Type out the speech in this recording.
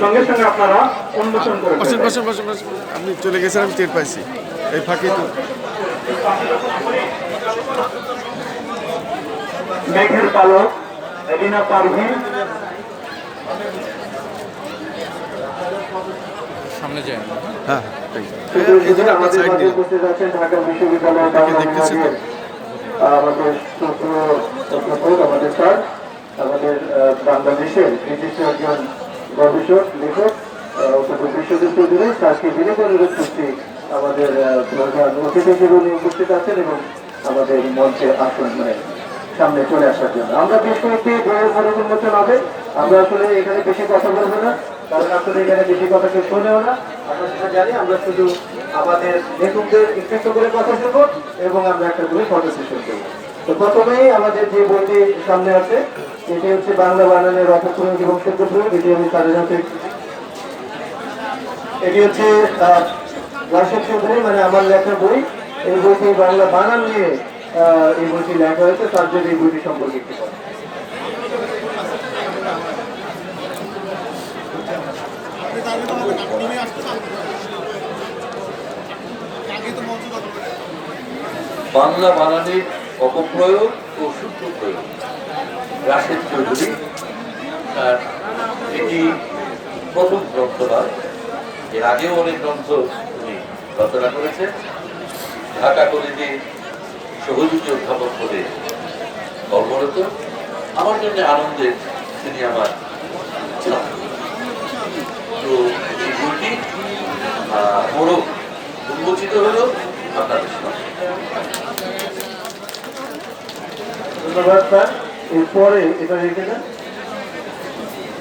সঙ্গে সঙ্গে আপনারা উন্মোচন করে বসেন। বসেন বসেন বসেন। আপনি চলে গেছেন আমি টের পাইছি। এই ফাঁকি তো। মেঘের পালক রিনা পারভিন সামনে যায় হ্যাঁ আমাদের ঢাকা বিশ্ববিদ্যালয় আমাদের ছাত্র আমাদের স্যার আমাদের আহ, বাংলাদেশের বিশিষ্ট একজন গবেষক, লেখক বিশ্বজিৎ চৌধুরী স্যারকে বিনে অনুরোধ করছি আমাদের অতিথি উনি উপস্থিত আছেন এবং আমাদের মঞ্চে আসন মানে সামনে চলে আসার জন্য। আমরা বেশ কয়েকটি বইয়ের ফলক উন্মোচন হবে। আমরা আসলে এখানে বেশি কথা বলব না, কারণ আসলে এখানে বেশি কথা কেউ শোনেও না। আমরা সেটা জানি, আমরা শুধু আমাদের লেখকদের একটু করে কথা শুনব এবং আমরা একটা করে ফটো সেশন করব। প্রথমেই আমাদের যে বইটি সামনে আছে, এটি হচ্ছে বাংলা বানানের রথপ্রয়োগ এবং শুদ্ধপ্রয়োগ এটি আমি তাদের হাতে এটি হচ্ছে রাশেদ চৌধুরী মানে আমার লেখা বই। এই বইটি বাংলা বানান নিয়ে এই বইটি লেখা হয়েছে, তার জন্য এই বইটি সম্পর্কে একটু বাংলা বানানের অপপ্রয়োগ ও সূত্র প্রয়োগ। রাশেদ চৌধুরী, তার এটি প্রথম গ্রন্থ এর আগেও অনেক গ্রন্থ উনি রচনা করেছেন। ঢাকা কলেজে সহযোগী অধ্যাপক করে কর্মরত। আমার জন্য আনন্দের তিনি আমার তো এই বইটি বড় উন্মোচিত হলো আপনাদের সামনে ধন্যবাদ স্যার। এরপরে এটা রেখে দেন।